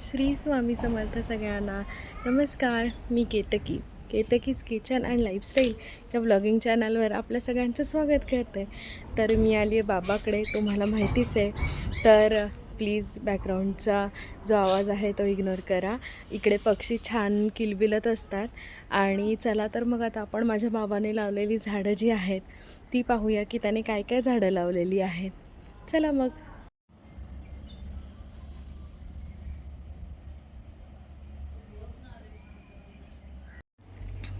श्री स्वामी समर्थ सगळ्यांना. नमस्कार मी Ketaki. Ketaki's kitchen and lifestyle या व्लॉगिंग चॅनलवर आपल्या सगळ्यांचं स्वागत करते. तर मी आली आहे बाबाकडे तुम्हाला माहितीच आहे. तर प्लीज बॅकग्राऊंडचा जो आवाज आहे तो इग्नोर करा. इकडे पक्षी छान किलबिलत असतात. आणि चला तर मग आता आपण माझ्या बाबाने लावलेली झाडं जी आहेत ती पाहूया की त्याने काय काय झाडं लावलेली आहेत. चला मग.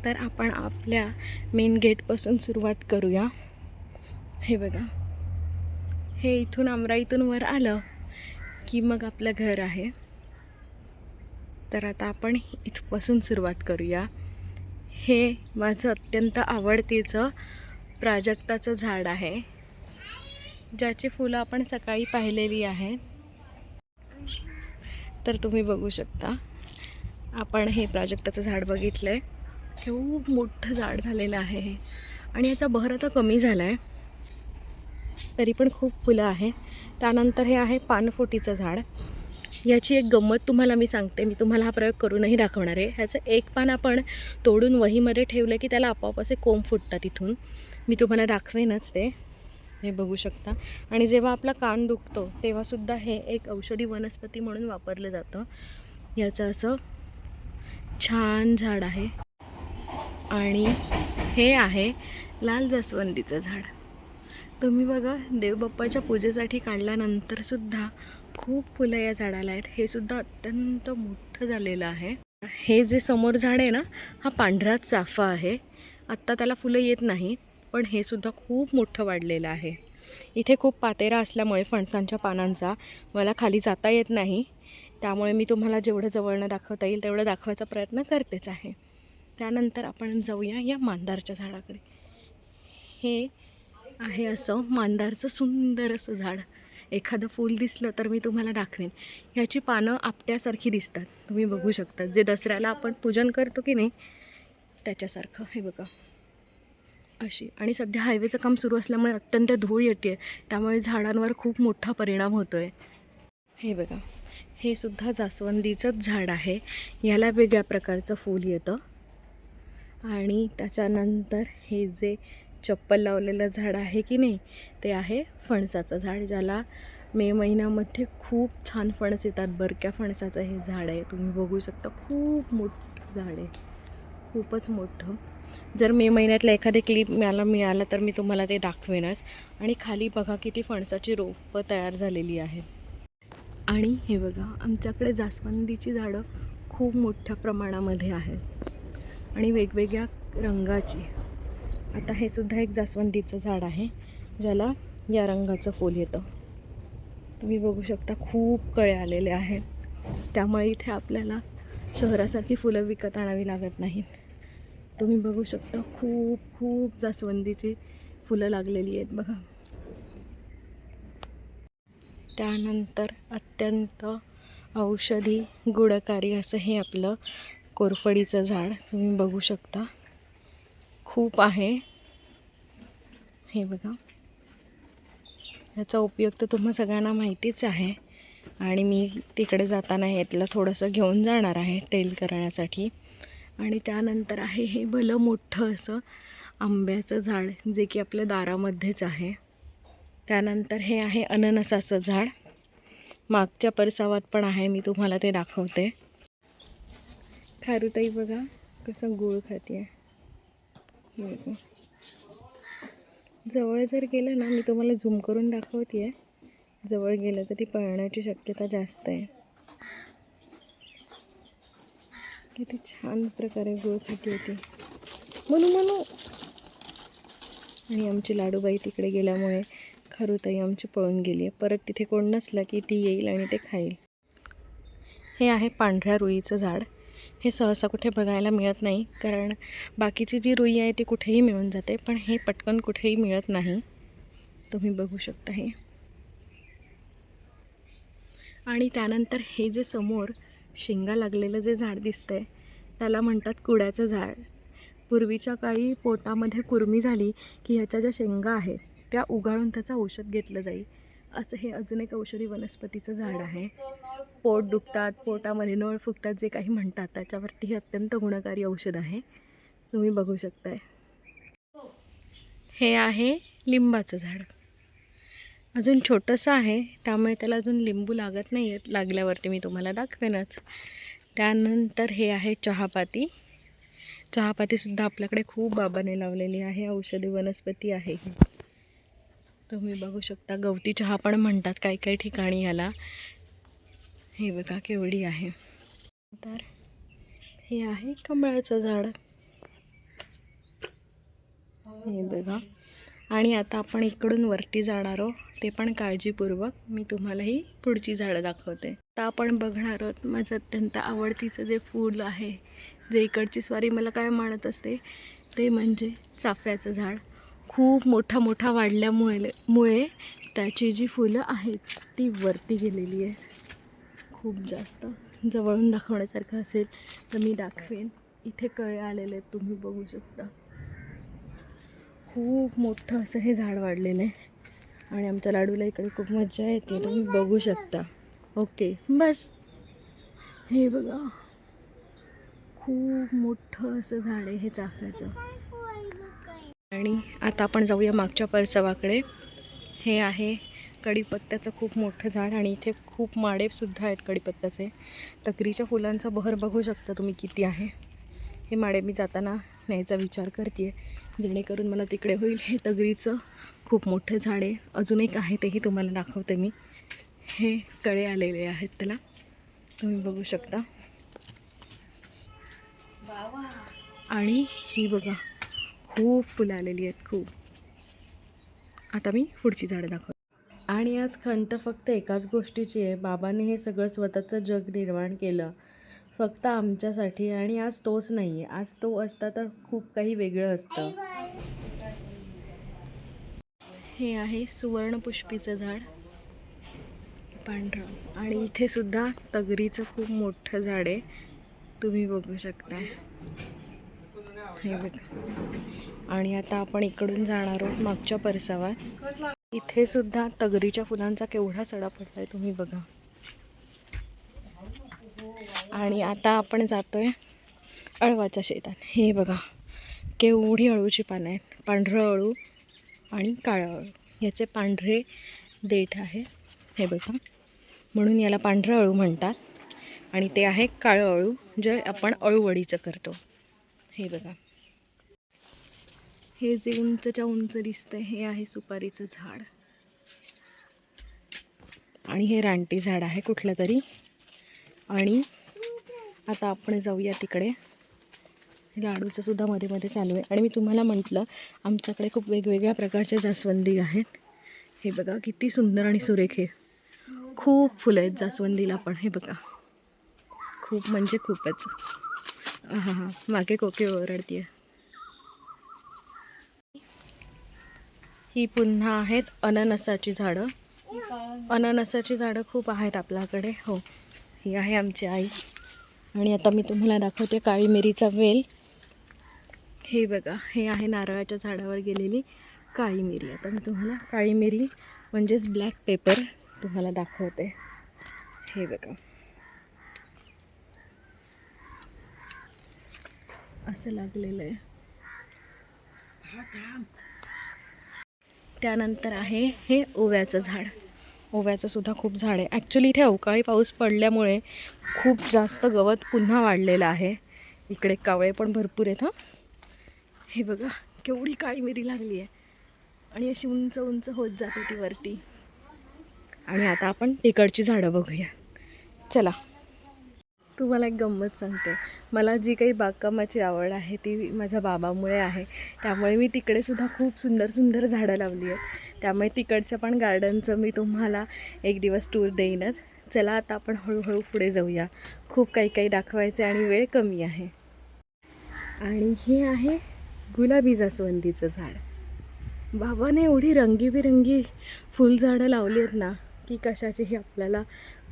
तर आपण आपल्या मेन गेटपासून सुरुवात करूया. हे बघा. हे इथून अमराईतून वर आलं की मग आपलं घर आहे. तर आता आपण इथपासून सुरुवात करूया. हे माझं अत्यंत आवडतीचं प्राजक्ताचं झाड आहे. ज्याची फुलं आपण सकाळी पाहिलेली आहेत. तर तुम्ही बघू शकता. आपण हे प्राजक्ताचं झाड बघितलं आहे खूप मोठं झाड झालेलं आहे हे. आणि याचा बहर आता कमी झाला आहे तरी पण खूप फुलं आहे. त्यानंतर हे आहे पानफुटीचं झाड. याची एक गंमत तुम्हाला मी सांगते. मी तुम्हाला हा प्रयोग करूनही दाखवणार आहे. ह्याचं एक पान आपण तोडून वहीमध्ये ठेवलं की त्याला आपोआप असे कोंब फुटतात इथून. मी तुम्हाला दाखवेनच ते. हे बघू शकता. आणि जेव्हा आपला कान दुखतो तेव्हासुद्धा हे एक औषधी वनस्पती म्हणून वापरलं जातं. याचं असं छान झाड आहे. आणि हे आहे लाल जास्वंदीचं झाड. तुम्ही बघा देवबाप्पाच्या पूजेसाठी काढल्यानंतरसुद्धा खूप फुलं या झाडाला आहेत. हे सुद्धा अत्यंत मोठं झालेलं आहे. हे जे समोर झाड आहे ना हा पांढरा चाफा आहे. आत्ता त्याला फुलं येत नाही पण हे सुद्धा खूप मोठं वाढलेलं आहे. इथे खूप पातेरा असल्यामुळे फणसांच्या पानांचा मला खाली जाता येत नाही. त्यामुळे मी तुम्हाला जेवढं जवळनं दाखवता येईल तेवढं दाखवायचा प्रयत्न करतेच आहे. त्यानंतर आपण जाऊया या मांदारच्या झाडाकडे. हे आहे असं मांदारचं सुंदर असं झाड. एखादं फूल दिसलं तर मी तुम्हाला दाखवेन. ह्याची पानं आपट्यासारखी दिसतात. तुम्ही बघू शकता जे दसऱ्याला आपण पूजन करतो की नाही त्याच्यासारखं. हे बघा. अशी. आणि सध्या हायवेचं काम सुरू असल्यामुळे अत्यंत धूळ येते त्यामुळे झाडांवर खूप मोठा परिणाम होतो आहे हे बघा. हे सुद्धा जास्वंदीचंच झाड आहे. याला वेगळ्या प्रकारचं फूल येतं. आणि त्याच्यानंतर हे जे चप्पल लावलेलं झाड आहे की नाही ते आहे फणसाचं झाड ज्याला मे महिन्यामध्ये खूप छान फणस येतात. बरक्या फणसाचं हे झाड आहे. तुम्ही बघू शकता खूप मोठं झाड आहे. खूपच मोठं. जर मे महिन्यातला एखादे क्लिप मला मिळाला तर मी तुम्हाला ते दाखवेनच. आणि खाली बघा किती फणसाची रोपं तयार झालेली आहेत. आणि हे बघा आमच्याकडे जास्वंदीची झाडं खूप मोठ्या प्रमाणामध्ये आहेत. आणि वेगवेगळ्या रंगाची. आता हे सुद्धा एक जास्वंदीचं झाड आहे ज्याला या रंगाचं फूल येतं. तुम्ही बघू शकता खूप कळे आलेले आहेत. त्यामुळे इथे आपल्याला शहरासारखी फुलं विकत आणावी लागत नाहीत. तुम्ही बघू शकता खूप खूप जास्वंदीची फुलं लागलेली आहेत बघा. त्यानंतर अत्यंत औषधी गुणकारी असं हे आपलं कोरफडीचं झाड तुम्ही बघू शकता. खूप आहे. हे बघा. याचा उपयोग तर तुम्हा सगळ्यांना माहितीच आहे. आणि मी तिकडे जाताना यातलं थोडंसं घेऊन जाणार आहे तेल करण्यासाठी. आणि त्यानंतर आहे हे भलं मोठं असं आंब्याचं झाड जे की आपल्या दारामध्येच आहे. त्यानंतर हे आहे अननसाचं झाड. मागच्या परसावात पण आहे मी तुम्हाला ते दाखवते. खारुताई बघा कसं गुळ खाते जवळ जर गेलं ना मी तुम्हाला झूम करून दाखवते आहे जवळ गेलं तर ती पळण्याची शक्यता जास्त आहे. किती छान प्रकारे गुळ खाती होती. म्हणू म्हणू आणि आमची लाडूबाई तिकडे गेल्यामुळे खारुताई आमची पळून गेली आहे परत तिथे कोण नसलं की ती येईल आणि ते खाईल. हे आहे पांढऱ्या रुईचं झाड. हे सहसा कुठे बघायला मिळत नाही. कारण बाकीची जी रुई आहे ती कुठेही मिळून जाते पण हे पटकन कुठेही मिळत नाही. तुम्ही बघू शकता हे. आणि त्यानंतर हे जे समोर शेंगा लागलेलं जे झाड दिसतं आहे त्याला म्हणतात कुड्याचं झाड. पूर्वीच्या काळी पोटामध्ये कुरमी झाली की ह्याच्या ज्या शेंगा आहेत त्या उगाळून त्याचं औषध घेतलं जाईल असं हे अजून एक औषधी वनस्पतीचं झाड आहे. पोट दुखतात पोटामध्ये नळ फुगतात जे काही म्हणतात त्याच्यावरती हे अत्यंत गुणकारी औषध आहे. तुम्ही बघू शकताय. हे आहे लिंबाचं झाड. अजून छोटंसं आहे त्यामुळे त्याला अजून लिंबू लागत नाही आहेत लागल्यावरती मी तुम्हाला दाखवेनच. त्यानंतर हे आहे चहापाती. चहापातीसुद्धा आपल्याकडे खूप बाबाने लावलेली आहे औषधी वनस्पती आहे ही. तुम्ही बघू शकता गवती चहा पण म्हणतात काही काही ठिकाणी याला. हे बघा केवढी आहे. तर हे आहे कमळाचं झाड. हे बघा. आणि आता आपण इकडून वरती जाणार आहोत ते पण काळजीपूर्वक. मी तुम्हाला ही पुढची झाडं दाखवते. आता आपण बघणार आहोत माझं अत्यंत आवडतीचं जे फूल आहे जे इकडची स्वारी मला काय म्हणत असते ते म्हणजे चाफ्याचं झाड. खूप मोठा मोठा वाढल्यामुळे मुळे त्याची जी फुलं आहेत ती वरती गेलेली आहेत. खूप जास्त. जवळून दाखवण्यासारखं असेल तर मी दाखवेन. इथे कळे आलेले आहेत तुम्ही बघू शकता. खूप मोठं असं हे झाड वाढलेलं आहे. आणि आमच्या लाडूला इकडे खूप मजा येते. तुम्ही बघू शकता. ओके बस. हे बघा. खूप मोठं असं झाड आहे हे चाफ्याचं. आणि आता आपण जाऊया मागच्या परसवाकडे. हे आहे कढीपत्त्याचं खूप मोठं झाड आणि इथे खूप माडेसुद्धा आहेत कढीपत्त्याचे. तकरीच्या फुलांचा बहर बघू शकता तुम्ही किती आहे. हे माडे मी जाताना न्यायचा विचार करते जेणेकरून मला तिकडे होईल. हे तगरीचं खूप मोठं झाड आहे. अजून एक आहे तेही तुम्हाला दाखवते मी. हे कळे आलेले आहेत त्याला. तुम्ही बघू शकता. आणि ही बघा. खूप फुलं आलेली आहेत खूप. आता मी पुढची झाडं दाखवते. आणि आज खंत फक्त एकाच गोष्टीची आहे. बाबांनी हे सगळं स्वतःचं जग निर्माण केलं. फक्त आमच्यासाठी आणि आज तोच नाही आहे आज तो असता तर खूप काही वेगळं असतं. हे आहे सुवर्णपुष्पीचं झाड. पांढरं. आणि इथे सुद्धा तगरीचं खूप मोठं झाड आहे. तुम्ही बघू शकताय. हे बघा आणि आता आपण इकडून जाणार आहोत मागच्या परसावर इथे सुद्धा तगरीच्या फुलांचा केवढा सडा पडलाय तुम्ही बघा. आणि आता आपण जातोय अळवाच्या शेतात. हे बघा केवढी अळूची पानं आहेत. पांढरं अळू आणि काळं अळू. याचे पांढरे देठ आहे. हे बघा. म्हणून याला पांढरं अळू म्हणतात. आणि ते आहे काळं अळू जे आपण अळूवडीचं करतो. हे बघा. हे जे उंचच्या उंच दिसतंय हे आहे सुपारीचं झाड. आणि हे रानटी झाड आहे कुठलं तरी. आणि आता आपण जाऊया तिकडे. लाडूचं सुद्धा मध्ये मध्ये चालू आहे. आणि मी तुम्हाला म्हटलं आमच्याकडे खूप वेगवेगळ्या प्रकारच्या जास्वंदी आहेत. हे बघा किती सुंदर आणि सुरेख आहे खूप फुलं आहेत जास्वंदीला पण हे बघा. खूप म्हणजे खूपच. हां हां मागे कोके ओरडते ही पुन्हा आहेत अननसाची झाडं. अननसाची झाडं खूप आहेत आपल्याकडे. हो ही आहे आमची आई. आणि आता मी तुम्हाला दाखवते काळी मिरीचा वेल. हे बघा हे आहे नारळाच्या झाडावर गेलेली काळी मिरी. आता मी तुम्हाला काळी मिरी म्हणजेच ब्लॅक पेपर तुम्हाला दाखवते. हे बघा. असं लागलेलं आहे. त्यानंतर आहे हे ओव्याचं झाड. ओव्याचं सुद्धा खूप झाड आहे. ॲक्च्युली इथे अवकाळी पाऊस पडल्यामुळे खूप जास्त गवत पुन्हा वाढलेलं आहे. इकडे कावळे पण भरपूर आहेत हां. हे बघा केवढी काळी मिरी लागली आहे. आणि अशी उंच उंच होत जाते ती वरती. आणि आता आपण तिकडची झाडं बघूया. चला. तुम्हाला एक गंमत सांगते. मला जी काही बागकामाची आवड आहे ती माझ्या बाबामुळे आहे. त्यामुळे मी तिकडेसुद्धा खूप सुंदर सुंदर झाडं लावली आहेत. त्यामुळे तिकडच्या पण गार्डनचं मी तुम्हाला एक दिवस टूर देईनच. चला आता आपण हळूहळू पुढे जाऊया. खूप काही काही दाखवायचे आणि वेळ कमी आहे. आणि हे आहे गुलाबी जास्वंदीचं झाड. बाबाने एवढी रंगीबिरंगी फुलझाडं लावली आहेत ना की कशाचीही आपल्याला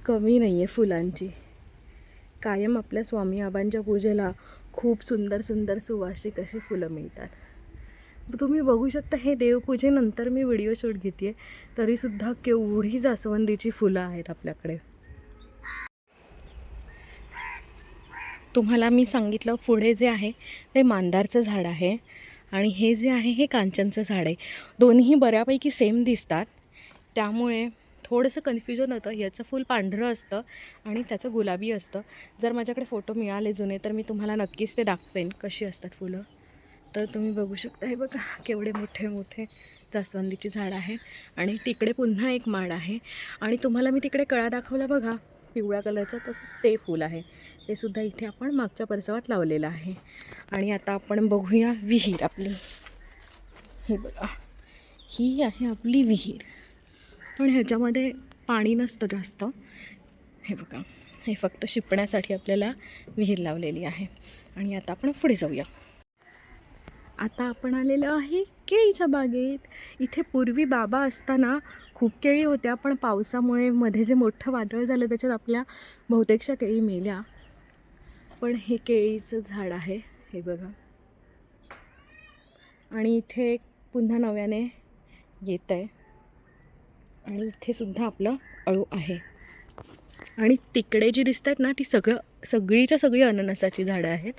कमी नाही आहे फुलांची. कायम आपल्या स्वामी आबांच्या पूजेला खूप सुंदर सुंदर सुवासिक अशी फुलं मिळतात. तुम्ही बघू शकता हे देवपूजेनंतर मी व्हिडिओ शूट घेते तरीसुद्धा केवढी जास्वंदीची फुलं आहेत आपल्याकडे. तुम्हाला मी सांगितलं पुढे जे आहे ते मांदारचं झाड आहे आणि हे जे आहे हे कांचनचं झाड आहे. दोन्ही बऱ्यापैकी सेम दिसतात. त्यामुळे थोडंसं कन्फ्युजन होतं. याचं फूल पांढरं असतं आणि त्याचं गुलाबी असतं. जर माझ्याकडे फोटो मिळाले जुने तर मी तुम्हाला नक्कीच ते दाखवेन कशी असतात फुलं. तर तुम्ही बघू शकता हे बघा केवढे मोठे मोठे जास्वंदीची झाड आहे. आणि तिकडे पुन्हा एक माड आहे. आणि तुम्हाला मी तिकडे कळा दाखवला बघा पिवळ्या कलरचं तसं ते फूल आहे. ते सुद्धा इथे आपण मागच्या परिसरात लावलेलं आहे. आणि आता आपण बघूया विहीर आपली. हे बघा ही आहे आपली विहीर. पण ह्याच्यामध्ये पाणी नसतं जास्त. हे बघा हे फक्त शिपण्यासाठी आपल्याला विहीर लावलेली आहे. आणि आता आपण पुढे जाऊया. आता आपण आलेलो आहे केळीच्या बागेत. इथे पूर्वी बाबा असताना खूप केळी होत्या पण पावसामुळे मध्ये जे मोठं वादळ झालं त्याच्यात आपल्या बहुतेकशा केळी मेल्या. पण हे केळीचं झाड आहे हे बघा. आणि इथे पुन्हा नव्याने येत आहे आणि इथेसुद्धा आपलं अळू आहे. आणि तिकडे जी दिसत आहेत ना ती सगळं सगळीच्या सगळी अननसाची झाडं आहेत.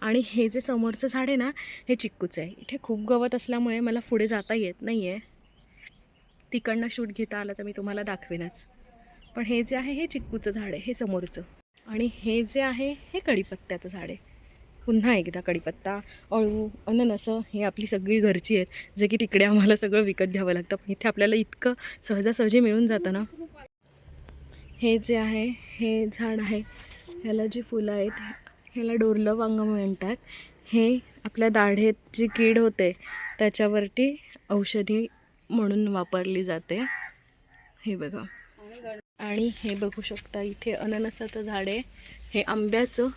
आणि हे जे समोरचं झाड आहे ना हे चिक्कूचं आहे. इथे खूप गवत असल्यामुळे मला पुढे जाता येत नाही आहे तिकडनं शूट घेता आलं तर मी तुम्हाला दाखवेनच. पण हे जे आहे हे चिक्कूचं झाड आहे हे समोरचं. आणि हे जे आहे हे कढीपत्त्याचं झाड आहे. पुन्हा एकदा कढीपत्ता अळू अननसं हे आपली सगळी घरची आहेत जे की तिकडे आम्हाला सगळं विकत घ्यावं लागतं. पण इथे आपल्याला इतकं सहजासहजी मिळून जातं ना. हे जे आहे हे झाड आहे. ह्याला जी फुलं आहेत ह्याला डोरलं वांग म्हणतात. हे आपल्या दाढेत जी कीड होते त्याच्यावरती औषधी म्हणून वापरली जाते. हे बघा. आणि हे बघू शकता इथे अननसाचं झाड आहे. हे आंब्याचं.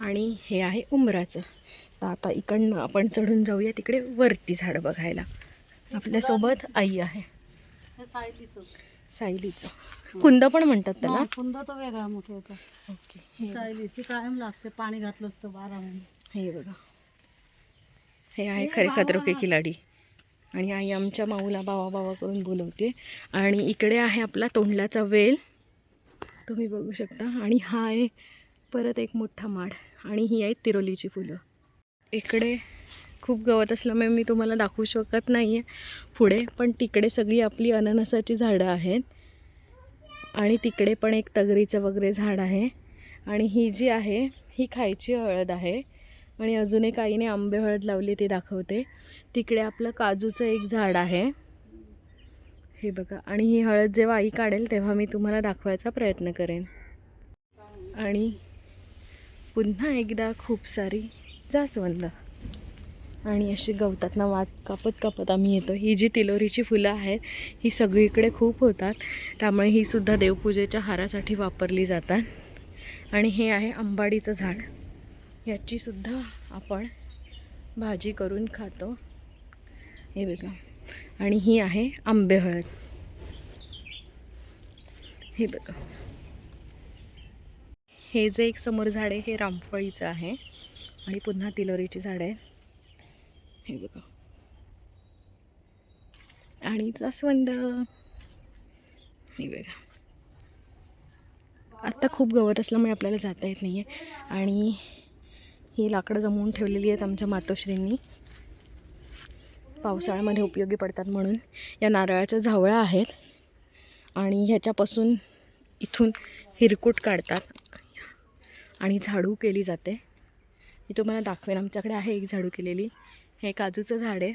आणि हे आहे उमराचं तर आता इकडनं आपण चढून जाऊया तिकडे वरती झाडं बघायला. आपल्यासोबत आई आहे. सायलीचं. कुंद पण म्हणतात त्याला. कुंद तो वेगळा मोठा होता. ओके सायलीची कायम लागते पाणी घातलं असतं बारा महिने हे बघा. हे आहे खरे खतरोके खिलाडी. आणि आई आमच्या माऊला बावा बावा करून बोलवते. आणि इकडे आहे आपला तोंडल्याचा वेल. तुम्ही बघू शकता. आणि हा आहे परत एक मोठा माड आणि ही आहेत तिरोलीची फुलं. इकडे खूप गवत असल्यामुळे मी तुम्हाला दाखवू शकत नाही आहे पुढे पण तिकडे सगळी आपली अननसाची झाडं आहेत. आणि तिकडे पण एक तगरीचं वगैरे झाड आहे. आणि ही जी आहे ही खायची हळद आहे. आणि अजून एक आईने आंबे हळद लावली ती दाखवते. तिकडे आपलं काजूचं एक झाड आहे. हे बघा. आणि ही हळद जेव्हा आई काढेल तेव्हा मी तुम्हाला दाखवायचा प्रयत्न करेन. आणि पुन्हा एकदा खूप सारी जास्वंद आणि अशी गवतातना वाट कापत कापत आम्ही येतो. ही जी तिलोरीची फुलं आहेत ही सगळीकडे खूप होतात. त्यामुळे ही सुद्धा देवपूजेच्या हारासाठी वापरली जातात. आणि हे आहे आंबाडीचं झाड. याची सुद्धा आपण भाजी करून खातो. हे बघा. आणि ही आहे आंबे हळद. हे बघा. हे जे एक समोर झाड आहे हे रामफळीचं आहे. आणि पुन्हा तिलोरीची झाड आहे हे बघा. आणि जास्वंद हे बघा. आत्ता खूप गवत असल्यामुळे आपल्याला जाता येत नाही आहे आणि ही लाकडं जमवून ठेवलेली आहेत आमच्या मातोश्रींनी. पावसाळ्यामध्ये उपयोगी पडतात म्हणून. या नारळाच्या झावळ्या आहेत. आणि ह्याच्यापासून इथून हिरकूट काढतात. आणि झाडू केली जाते. मी तुम्हाला दाखवेन आमच्याकडे आहे एक झाडू केलेली. हे काजूचं झाड आहे.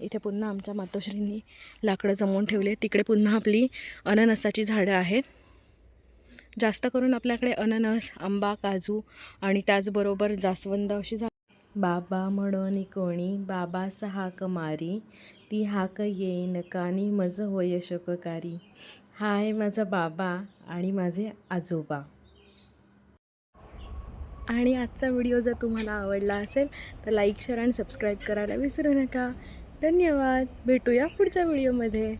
इथे पुन्हा आमच्या मातोश्रींनी लाकडं जमवून ठेवले तिकडे पुन्हा आपली अननसाची झाडं आहेत. जास्त करून आपल्याकडे अननस आंबा काजू आणि त्याचबरोबर जास्वंद अशी झाड बाबा म्हणून कोणी बाबास हाक मारी. ती हाक येईन कानी मज होय शककारी. हाय माझा बाबा आणि माझे आजोबा. आणि आजचा व्हिडिओ जर तुम्हाला आवडला असेल तर लाईक शेअर आणि सबस्क्राईब करायला विसरू नका. धन्यवाद. भेटूया पुढच्या व्हिडिओमध्ये.